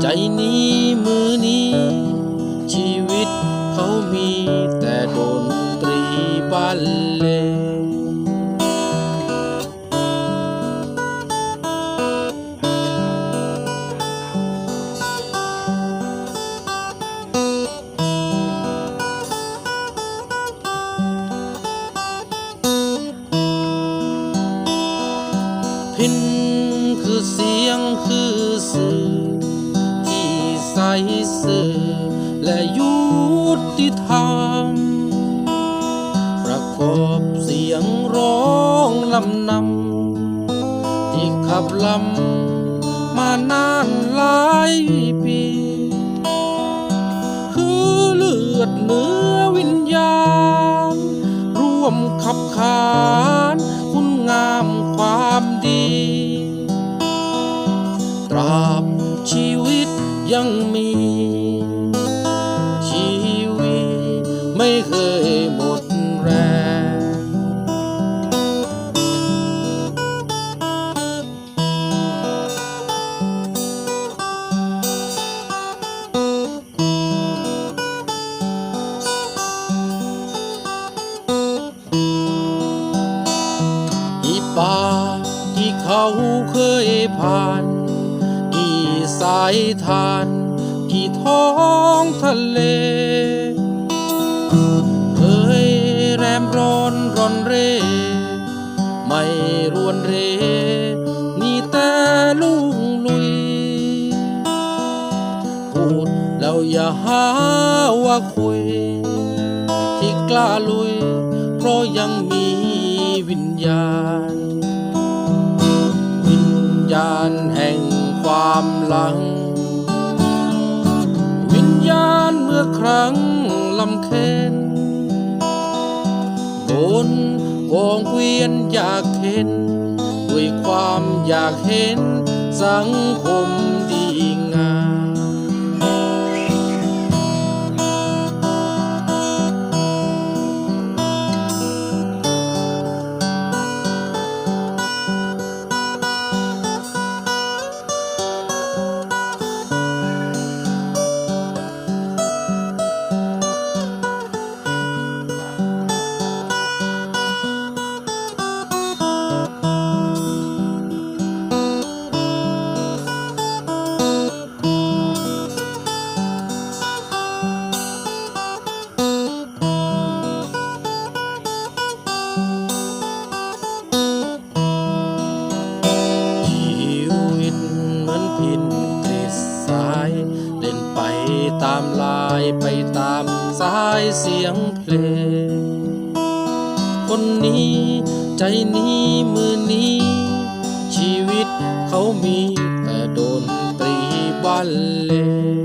ใจนี้มือนี้ ชีวิตเขามีแต่ดนตรีบรรเลงพินคือเสียงคือสื่อ ใสสื่อและยุติธรรม ประกอบเสียงร้องลำนำที่ขับลำมานานหลายปี คือเลือดเนื้อวิญญาณ ร่วมขับขานคุณงามความดี ตราบชีวิต ยังมี ชีวิตไม่เคยหมดแรงกี่ป่ากี่เขาเคยผ่าน สายทาน กี่ท้องทะเลเคยแรมร้อนร้อนเร่ ไม่รวนเรนี่แต่ลุงลุย พูดแล้วอย่าหาว่าคุย ที่กล้าลุย เพราะยังมีวิญญาณ วิญญาณแห่ง ความหลัง วิญญาณเมื่อครั้งลำเค็นบนกองเวียนอยากเห็น ด้วยความอยากเห็นสังคมายไปตามสายเสียงเพลง คนนี้ใจนี้มือนี้ ชีวิตเขามีแต่โดนตรีบันเล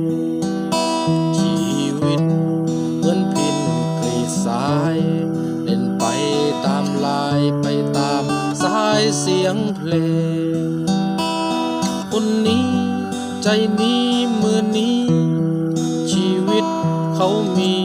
งชีวิตเหมือนพินกรีสายเล่นไปตามลายไปตามสายเสียงเพลง คนนี้ใจนี้มือนี้ ชีวิ